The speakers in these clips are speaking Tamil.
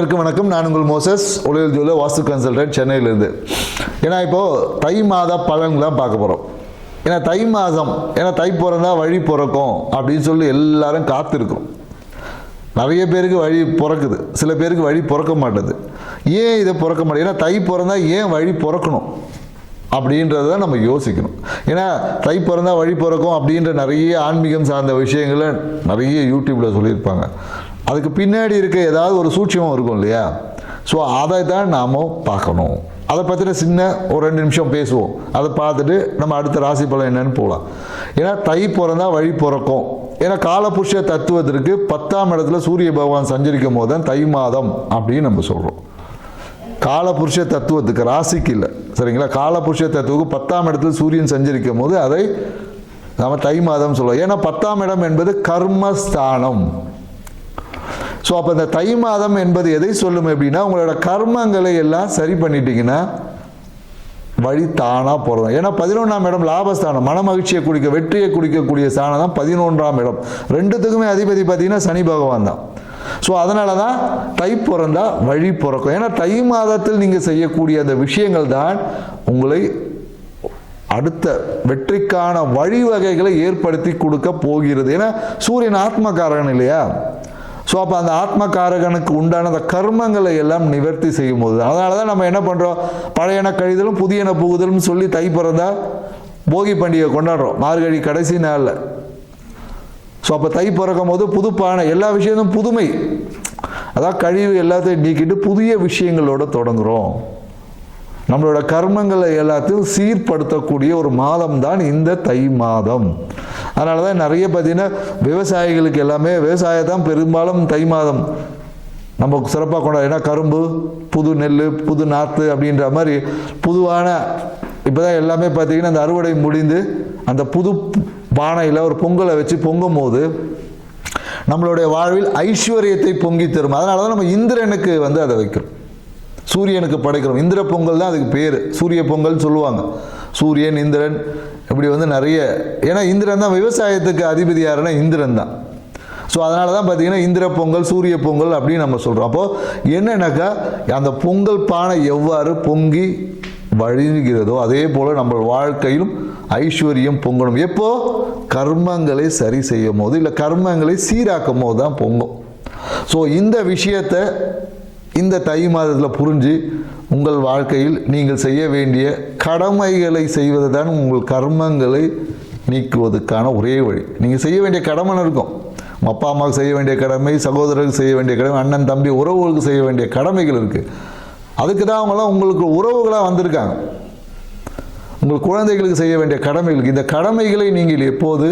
அனைவருக்கும் வணக்கம். நான் உங்கள் மோசஸ் ஒளியல் ஜூல வாஸ்து கன்சல்டன்ட் சென்னையிலேருந்து. ஏன்னா இப்போது தை மாத பலன்கள் பார்க்க போகிறோம் ஏன்னா தை மாதம் ஏன்னா தை பிறந்தா வழி பிறக்கும் அப்படின்னு சொல்லி எல்லாரும் காத்திருக்கும் நிறைய பேருக்கு வழி பிறக்குது. சில பேருக்கு வழி பிறக்க மாட்டுது. ஏன் இதை பிறக்க மாட்டேது? ஏன்னா தை பிறந்தா ஏன் வழி பிறக்கணும்? அப்படின்றத நம்ம யோசிக்கணும். ஏன்னா தை பிறந்தா வழி பிறக்கும் அப்படின்ற நிறைய ஆன்மீகம் சார்ந்த விஷயங்களை நிறைய யூடியூப்பில் சொல்லியிருப்பாங்க. அதுக்கு பின்னாடி இருக்க ஏதாவது ஒரு சூட்சமும் இருக்கும் இல்லையா? ஸோ அதை தான் நாம் பார்க்கணும். அதை பற்றின சின்ன ஒரு ரெண்டு நிமிஷம் பேசுவோம். அதை பார்த்துட்டு நம்ம அடுத்த ராசி பலன் என்னன்னு போகலாம் ஏன்னா தை பிறந்தா வழி பிறக்கும். ஏன்னா காலபுருஷ தத்துவத்திற்கு பத்தாம் இடத்துல சூரிய பகவான் சஞ்சரிக்கும் போது தான் தை மாதம் அப்படின்னு நம்ம சொல்கிறோம் காலபுருஷ தத்துவத்துக்கு ராசிக்கு இல்லை. சரிங்களா? காலபுருஷ தத்துவத்துக்கு பத்தாம் இடத்துல சூரியன் சஞ்சரிக்கும் போது அதை நம்ம தை மாதம் சொல்லுவோம் ஏன்னா பத்தாம் இடம் என்பது கர்மஸ்தானம். ஸோ அப்போ இந்த தை மாதம் என்பது எதை சொல்லும் அப்படின்னா உங்களோட கர்மங்களை எல்லாம் சரி பண்ணிட்டீங்கன்னா வழி தானாக போகிறோம் ஏன்னா பதினொன்றாம் இடம் லாபஸ்தானம். மன மகிழ்ச்சியை குடிக்க வெற்றியை குடிக்கக்கூடிய ஸ்தானம் தான் பதினொன்றாம் இடம். ரெண்டுத்துக்குமே அதிபதி பார்த்தீங்கன்னா சனி பகவான் தான். ஸோ அதனால தான் தை பிறந்தா வழி பிறக்கும். ஏன்னா தை மாதத்தில் நீங்கள் செய்யக்கூடிய அந்த விஷயங்கள் தான் உங்களை அடுத்த வெற்றிக்கான வழிவகைகளை ஏற்படுத்தி கொடுக்க போகிறது. ஏன்னா சூரியன் ஆத்மகாரகன் இல்லையா? ஸோ அப்போ அந்த ஆத்மகாரகனுக்கு உண்டான அந்த கர்மங்களை எல்லாம் நிவர்த்தி செய்யும் போது அதனால தான் நம்ம என்ன பண்ணுறோம் பழையன கழிதலும் புதியன புகுதலும் சொல்லி தை பிறந்தா போகி பண்டிகை கொண்டாடுறோம். மார்கழி கடைசி நாளில். ஸோ அப்போ தை பிறக்கும் போது புதுப்பான எல்லா விஷயமும் புதுமை. அதான் கழிவு எல்லாத்தையும் நீக்கிட்டு புதிய விஷயங்களோட தொடங்குகிறோம் நம்மளோட கர்மங்களை எல்லாத்தையும் சீர்படுத்தக்கூடிய ஒரு மாதம் தான் இந்த தை மாதம். அதனால தான் நிறைய பார்த்தீங்கன்னா விவசாயிகளுக்கு எல்லாமே விவசாயத்தான் பெரும்பாலும் தை மாதம். நம்ம சிறப்பாக கொண்டாடு ஏன்னா கரும்பு புது நெல் புது நாற்று அப்படின்ற மாதிரி புதுவான இப்போ தான் எல்லாமே பார்த்தீங்கன்னா அந்த அறுவடை முடிந்து அந்த புது பானையில் ஒரு பொங்கலை வச்சு பொங்கும் போது நம்மளுடைய வாழ்வில் ஐஸ்வர்யத்தை பொங்கி தரும். அதனால தான் நம்ம இந்திரனுக்கு வந்து அதை வைக்கிறோம். சூரியனுக்கு படைக்கிறோம். இந்திர பொங்கல் தான் அதுக்கு பேர். சூரிய பொங்கல்னு சொல்லுவாங்க. சூரியன் இந்திரன் இப்படி வந்து நிறைய ஏன்னா இந்திரன் தான் விவசாயத்துக்கு அதிபதி யாருன்னா இந்திரன் தான். ஸோ அதனால தான் பார்த்தீங்கன்னா இந்திர பொங்கல் சூரிய பொங்கல் அப்படின்னு நம்ம சொல்கிறோம் அப்போது என்னென்னாக்கா அந்த பொங்கல் பானை எவ்வாறு பொங்கி வழிகிறதோ அதே போல் நம்ம வாழ்க்கையிலும் ஐஸ்வர்யம் பொங்கணும். எப்போ? கர்மங்களை சரி செய்யும் போது இல்லை கர்மங்களை சீராக்கும் போது தான் பொங்கும். ஸோ இந்த விஷயத்தை இந்த தை மாதத்தில் புரிஞ்சு உங்கள் வாழ்க்கையில் நீங்கள் செய்ய வேண்டிய கடமைகளை செய்வது தான் உங்கள் கர்மங்களை நீக்குவதற்கான ஒரே வழி. நீங்கள் செய்ய வேண்டிய கடமை இருக்கும். அப்பா அம்மாவுக்கு செய்ய வேண்டிய கடமை சகோதரருக்கு செய்ய வேண்டிய கடமை அண்ணன் தம்பி உறவுகளுக்கு செய்ய வேண்டிய கடமைகள் இருக்குது அதுக்கு தான் அவங்களாம் உங்களுக்கு உறவுகளாக வந்திருக்காங்க. உங்கள் குழந்தைகளுக்கு செய்ய வேண்டிய கடமைகளுக்கு இந்த கடமைகளை நீங்கள் எப்போது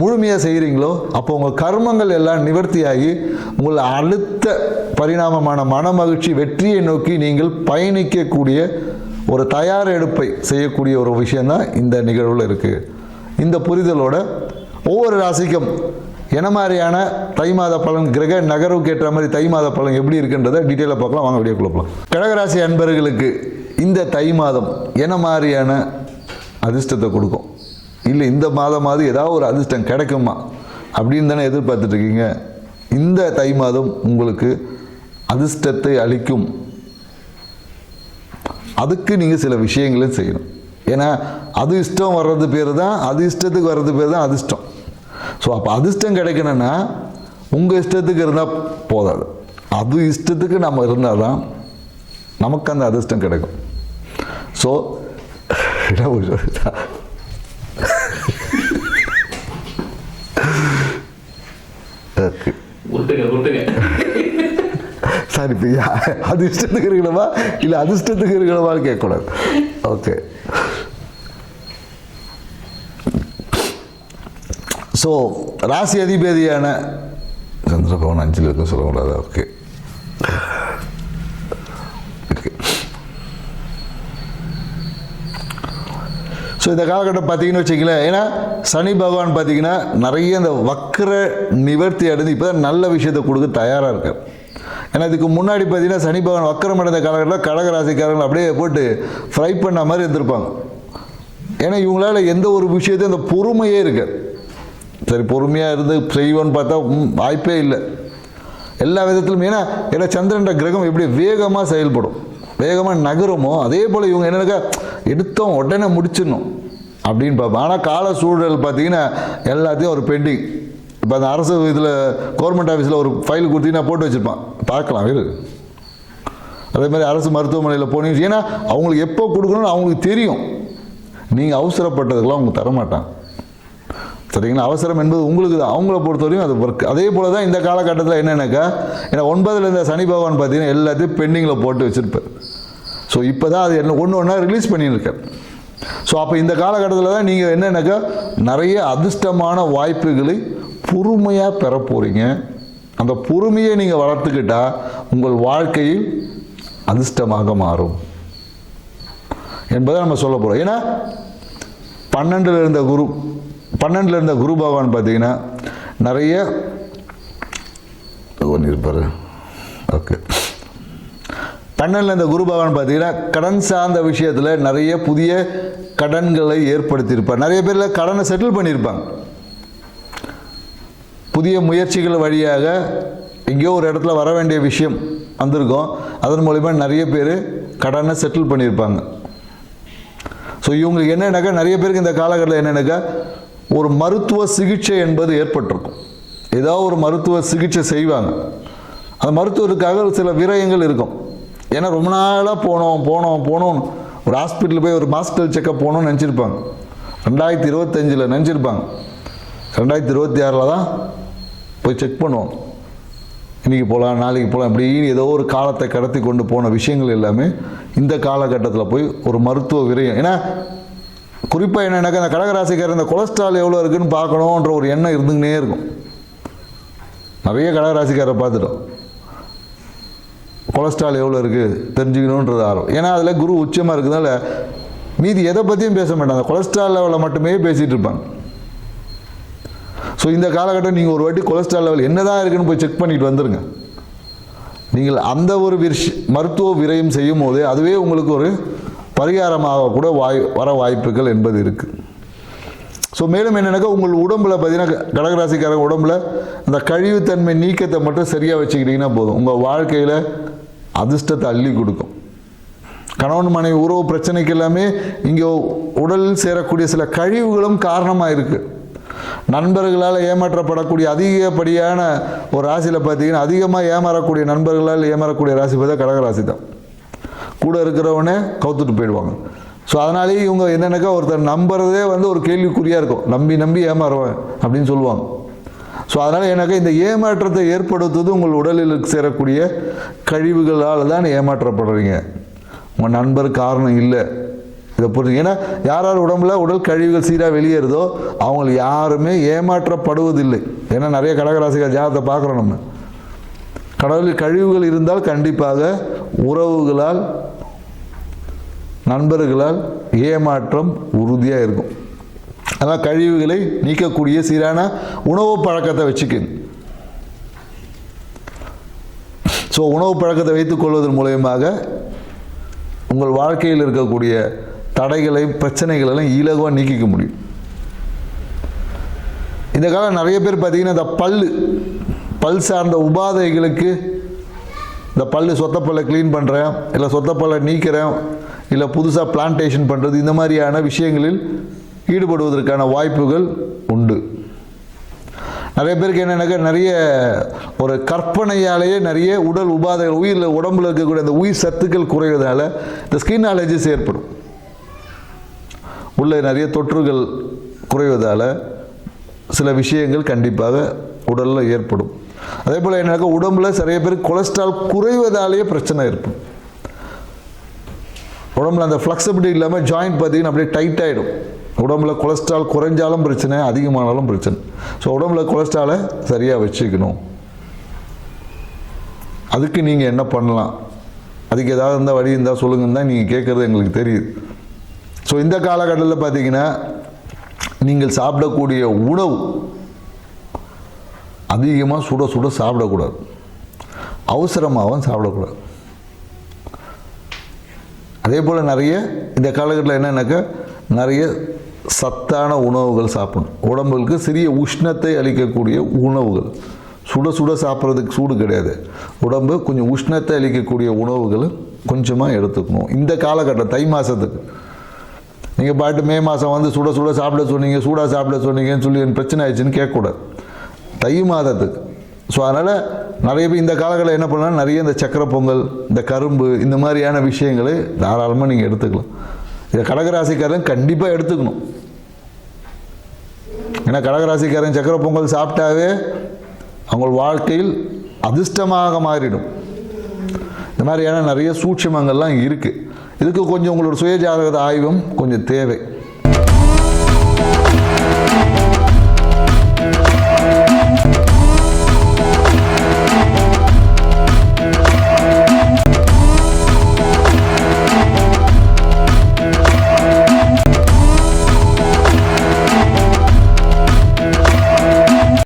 முழுமையாக செய்கிறீங்களோ அப்போ உங்கள் கர்மங்கள் எல்லாம் நிவர்த்தியாகி உங்கள் அடுத்த பரிணாமமான மன மகிழ்ச்சி வெற்றியை நோக்கி நீங்கள் பயணிக்கக்கூடிய ஒரு தயார் எடுப்பை செய்யக்கூடிய ஒரு விஷயந்தான் இந்த நிகழ்வில் இருக்குது இந்த புரிதலோட ஒவ்வொரு ராசிக்கும் என்ன மாதிரியான தை மாத பலன் கிரக நகர்வுக்கு ஏற்ற மாதிரி தை மாத பலன் எப்படி இருக்குன்றதை டீட்டெயிலாக பார்க்கலாம். வாங்க வீடியோ கொடுக்கலாம் கடகராசி அன்பர்களுக்கு இந்த தை மாதம் என்ன மாதிரியான அதிர்ஷ்டத்தை கொடுக்கும்? இல்லை இந்த மாதமாவது ஏதாவது ஒரு அதிர்ஷ்டம் கிடைக்குமா? அப்படின்னு தானே எதிர்பார்த்துட்ருக்கீங்க இந்த தை மாதம் உங்களுக்கு அதிர்ஷ்டத்தை அளிக்கும். அதுக்கு நீங்கள் சில விஷயங்களை செய்யணும். ஏன்னா அது இஷ்டம் வர்றது பேர் தான் அது இஷ்டத்துக்கு வர்றது பேர் தான் அதிர்ஷ்டம். ஸோ அப்போ அதிர்ஷ்டம் கிடைக்கணும்னா உங்கள் இஷ்டத்துக்கு இருந்தால் போதாது. அது இஷ்டத்துக்கு நம்ம இருந்தால் தான் நமக்கு அந்த அதிர்ஷ்டம் கிடைக்கும். ஸோ என்ன இருப்பியா அது இஷ்டத்துக்கு இருக்கணுமா? இல்லை அதிர்ஷ்டத்துக்கு இருக்கணுமான்னு கேட்கக்கூடாது ஓகே ஸோ ராசி அதிபதியான சந்திரபவன் அஞ்சில் இருக்கும் சொல்லக்கூடாது? ஓகே ஸோ இந்த காலகட்டம் பார்த்தீங்கன்னு வச்சுக்கங்களேன். ஏன்னா சனி பகவான் பார்த்தீங்கன்னா நிறைய இந்த வக்கர நிவர்த்தி அடைந்து இப்போ தான் நல்ல விஷயத்தை கொடுக்க தயாராக இருக்கார். ஏன்னா இதுக்கு முன்னாடி பார்த்தீங்கன்னா சனி பகவான் வக்கரம் அடைந்த காலகட்டத்தில் கடகராசிக்காரர்கள் அப்படியே போட்டு ஃப்ரை பண்ண மாதிரி இருந்திருப்பாங்க. ஏன்னா இவங்களால எந்த ஒரு விஷயத்தையும் அந்த பொறுமையே இருக்காது. சரி பொறுமையாக இருந்து செய்வோன்னு பார்த்தா வாய்ப்பே இல்லை. எல்லா விதத்திலும் ஏன்னா ஏன்னா சந்திரன்ற கிரகம் எப்படி வேகமாக செயல்படும். வேகமாக நகருமோ அதே போல் இவங்க என்னன்னாக்கா எடுத்தோம் உடனே முடிச்சிடணும் அப்படின்னு பார்ப்போம் ஆனால் கால சூழல் பார்த்தீங்கன்னா எல்லாத்தையும் ஒரு பெண்டிங் இப்போ அந்த அரசு இதில் கவர்மெண்ட் ஆஃபீஸில் ஒரு ஃபைல் கொடுத்தீங்கன்னா போட்டு வச்சுருப்பான். பார்க்கலாம் இரு. அதே மாதிரி அரசு மருத்துவமனையில் போனீங்க. ஏன்னா அவங்களுக்கு எப்போ கொடுக்கணும்னு அவங்களுக்கு தெரியும். நீங்கள் அவசரப்பட்டதுக்கெல்லாம் அவங்க தரமாட்டான் சரிங்களா? அவசரம் என்பது உங்களுக்கு தான். அவங்கள பொறுத்தவரையும் அது ஒர்க் அதே போல் தான் இந்த காலகட்டத்தில் என்னென்னாக்கா ஏன்னா ஒன்பதுலேருந்து சனி பகவான் பார்த்தீங்கன்னா எல்லாத்தையும் பெண்டிங்கில் போட்டு வச்சுருப்பார். ஸோ இப்போ தான் அது என்ன ஒன்று ஒன்றா ரிலீஸ் பண்ணியிருக்கார். ஸோ அப்போ இந்த காலகட்டத்தில் தான் நீங்கள் என்னென்னாக்கா நிறைய அதிர்ஷ்டமான வாய்ப்புகளை பொறுமையாக பெற போகிறீங்க அந்த பொறுமையை நீங்கள் வளர்த்துக்கிட்டா உங்கள் வாழ்க்கையில் அதிர்ஷ்டமாக மாறும். என்பதை நம்ம சொல்ல போகிறோம் ஏன்னா பன்னெண்டில் இருந்த குரு பன்னெண்டில் இருந்த குரு பகவான் பார்த்தீங்கன்னா நிறைய ஒன்று இருப்பார் ஓகே. பன்னெண்டில் இந்த குரு பகவான் பார்த்தீங்கன்னா கடன் சார்ந்த விஷயத்தில் நிறைய புதிய கடன்களை ஏற்படுத்தியிருப்பார். நிறைய பேரில் கடனை செட்டில் பண்ணியிருப்பாங்க. புதிய முயற்சிகள் வழியாக எங்கேயோ ஒரு இடத்துல வர வேண்டிய விஷயம் வந்திருக்கும். அதன் மூலிமா நிறைய பேர் கடனை செட்டில் பண்ணியிருப்பாங்க. ஸோ இவங்களுக்கு என்னென்னாக்கா நிறைய பேருக்கு இந்த காலகட்டத்தில் என்னென்னாக்கா ஒரு மருத்துவ சிகிச்சை என்பது ஏற்பட்டிருக்கும். ஏதாவது ஒரு மருத்துவ சிகிச்சை செய்வாங்க. அந்த மருத்துவருக்காக சில விரயங்கள் இருக்கும். ஏன்னா ரொம்ப நாளாக போனோம் போனோம் போனோம். ஒரு ஹாஸ்பிட்டல் போய் ஒரு மாஸ்டர் செக்கப் போகணும்னு நினச்சிருப்பாங்க. ரெண்டாயிரத்தி இருபத்தஞ்சில் நினச்சிருப்பாங்க. ரெண்டாயிரத்தி இருபத்தி ஆறில் தான் போய் செக் பண்ணுவோம். இன்றைக்கி போகலாம் நாளைக்கு போகலாம் இப்படின்னு ஏதோ ஒரு காலத்தை கடத்தி கொண்டு போன விஷயங்கள் எல்லாமே இந்த காலகட்டத்தில் போய் ஒரு மருத்துவ விரயம். ஏன்னா குறிப்பாக என்னென்னாக்கா அந்த கடகராசிக்காரர் இந்த கொலஸ்ட்ரால் எவ்வளோ இருக்குதுன்னு பார்க்கணுன்ற ஒரு எண்ணம் இருந்துக்கினே இருக்கும். நிறைய கடகராசிக்காரரை பார்த்துட்டோம். கொலஸ்ட்ரால் எவ்வளோ இருக்குது தெரிஞ்சுக்கணுன்றது ஆர்வம். ஏன்னா அதில் குரு உச்சமாக இருக்கிறதுனால மீதி எதை பற்றியும் பேச மாட்டாங்க கொலஸ்ட்ரால் லெவலில் மட்டுமே பேசிகிட்டு இருப்பாங்க ஸோ இந்த காலகட்டம் நீங்கள் ஒரு வாட்டி கொலஸ்ட்ரால் லெவல் என்னதான் இருக்குன்னு போய் செக் பண்ணிட்டு வந்துடுங்க நீங்கள் அந்த ஒரு விஷ் மருத்துவ விரயம் செய்யும் போது அதுவே உங்களுக்கு ஒரு பரிகாரமாக கூட வாய் வர வாய்ப்புகள் என்பது இருக்குது ஸோ மேலும் என்னென்னாக்கா உங்கள் உடம்புல பார்த்தீங்கன்னா கடகராசிக்காரங்க உடம்புல அந்த கழிவுத்தன்மை நீக்கத்தை மட்டும் சரியாக வச்சுக்கிட்டிங்கன்னா போதும். உங்கள் வாழ்க்கையில் அதிர்ஷ்டத்தை அள்ளி கொடுக்கும். கணவன் மனைவி உறவு பிரச்சனைக்கு எல்லாமே இங்கே உடலில் சேரக்கூடிய சில கழிவுகளும் காரணமாக இருக்குது நண்பர்களால் ஏமாற்றப்படக்கூடிய அதிகப்படியான ஒரு ராசியில் பார்த்தீங்கன்னா அதிகமாக ஏமாறக்கூடிய நண்பர்களால் ஏமாறக்கூடிய ராசி பார்த்தா கடகராசி தான். கூட இருக்கிறவனே கவுத்துட்டு போயிடுவாங்க. ஸோ அதனாலேயே இவங்க என்னென்னாக்கா ஒருத்தர் நம்புறதே வந்து ஒரு கேள்விக்குறியாக இருக்கும். நம்பி நம்பி ஏமாறுவேன் அப்படின்னு சொல்லுவாங்க. ஸோ அதனால் எனக்கு இந்த ஏமாற்றத்தை ஏற்படுத்துவது உங்கள் உடலில் சேரக்கூடிய கழிவுகளால் தான் ஏமாற்றப்படுறீங்க. உங்கள் நண்பர் காரணம் இல்லை. இதை புரிஞ்சு ஏன்னா யார் யார் உடம்புல உடல் கழிவுகள் சீராக வெளியேறுதோ அவங்க யாருமே ஏமாற்றப்படுவதில்லை. ஏன்னா நிறைய கடகராசிகள் ஜாதகத்தை பார்க்குறோம் நம்ம. கடவுளில் கழிவுகள் இருந்தால் கண்டிப்பாக உறவுகளால் நண்பர்களால் ஏமாற்றம் உறுதியாக இருக்கும். அதனால் கழிவுகளை நீக்கக்கூடிய சீரான உணவு பழக்கத்தை வச்சுக்கோங்க. ஸோ உணவு பழக்கத்தை வைத்துக் கொள்வதன் மூலயமாக உங்கள் வாழ்க்கையில் இருக்கக்கூடிய தடைகளை பிரச்சனைகளெல்லாம் இலகுவாக நீக்கிக்க முடியும். இந்த காலம் நிறைய பேர் பார்த்தீங்கன்னா இந்த பல் பல் சார்ந்த உபாதைகளுக்கு இந்த பல்லு சொத்தப்பல்லை க்ளீன் பண்ணுறேன் இல்லை சொத்தப்பல்லை நீக்கிறேன் இல்லை புதுசாக பிளான்டேஷன் பண்ணுறது இந்த மாதிரியான விஷயங்களில் ஈடுபடுவதற்கான வாய்ப்புகள் உண்டு. நிறைய பேருக்கு என்னென்னாக்கா நிறைய ஒரு கற்பனையாலேயே நிறைய உடல் உபாதைகள் உயிரில் உடம்புல இருக்கக்கூடிய அந்த உயிர் சத்துக்கள் குறைவதால் இந்த ஸ்கின் அலர்ஜிஸ் ஏற்படும். உள்ளே நிறைய தொற்றுகள் குறைவதால் சில விஷயங்கள் கண்டிப்பாக உடலில் ஏற்படும். அதே போல் என்னக்கா உடம்புல நிறைய பேர் கொலஸ்ட்ரால் குறைவதாலேயே பிரச்சனை இருக்கும் உடம்புல அந்த ஃப்ளெக்சிபிலிட்டி இல்லாமல் ஜாயிண்ட் பார்த்தீங்கன்னா அப்படியே டைட் ஆகிடும் உடம்புல கொலஸ்ட்ரால் குறைஞ்சாலும் பிரச்சனை அதிகமானாலும் பிரச்சனை. ஸோ உடம்புல கொலஸ்ட்ராலை சரியாக வச்சுக்கணும். அதுக்கு நீங்கள் என்ன பண்ணலாம்? அதுக்கு ஏதாவது இருந்தால் வழி இருந்தால் சொல்லுங்கன்னு தான் நீங்கள் கேட்குறது எங்களுக்கு தெரியுது. ஸோ இந்த காலகட்டத்தில் பார்த்தீங்கன்னா நீங்கள் சாப்பிடக்கூடிய உணவு அதிகமாக சுட சுட சாப்பிடக்கூடாது. அவசரமாகவும் சாப்பிடக்கூடாது. அதே போல் நிறைய இந்த காலகட்டத்தில் என்னென்னாக்கா நிறைய சத்தான உணவுகள் சாப்பிடணும். உடம்புக்கு சிறிய உஷ்ணத்தை அளிக்கக்கூடிய உணவுகள். சுட சுட சாப்பிட்றதுக்கு சூடு கிடையாது. உடம்பு கொஞ்சம் உஷ்ணத்தை அளிக்கக்கூடிய உணவுகளை கொஞ்சமாக எடுத்துக்கணும். இந்த காலகட்டம் தை மாதத்துக்கு நீங்கள் பாட்டு மே மாதம் வந்து சுட சுட சாப்பிட சொன்னீங்க சூடாக சாப்பிட சொன்னீங்கன்னு சொல்லி எனக்கு பிரச்சனை ஆயிடுச்சுன்னு கேட்கக்கூடாது. தை மாதத்துக்கு. ஸோ அதனால் நிறைய பேர் இந்த காலங்களில் என்ன பண்ணலாம் நிறைய இந்த சக்கரை பொங்கல் இந்த கரும்பு இந்த மாதிரியான விஷயங்களை தாராளமாக நீங்கள் எடுத்துக்கலாம். இதை கடகராசிக்காரன் கண்டிப்பாக எடுத்துக்கணும். ஏன்னா கடகராசிக்காரன் சக்கரை பொங்கல் சாப்பிட்டாவே அவங்க வாழ்க்கையில் அதிர்ஷ்டமாக மாறிடும். இந்த மாதிரியான நிறைய சூட்சமங்கள்லாம் இருக்குது இதுக்கு கொஞ்சம் உங்களோட சுயஜாதக ஆய்வும் கொஞ்சம் தேவை.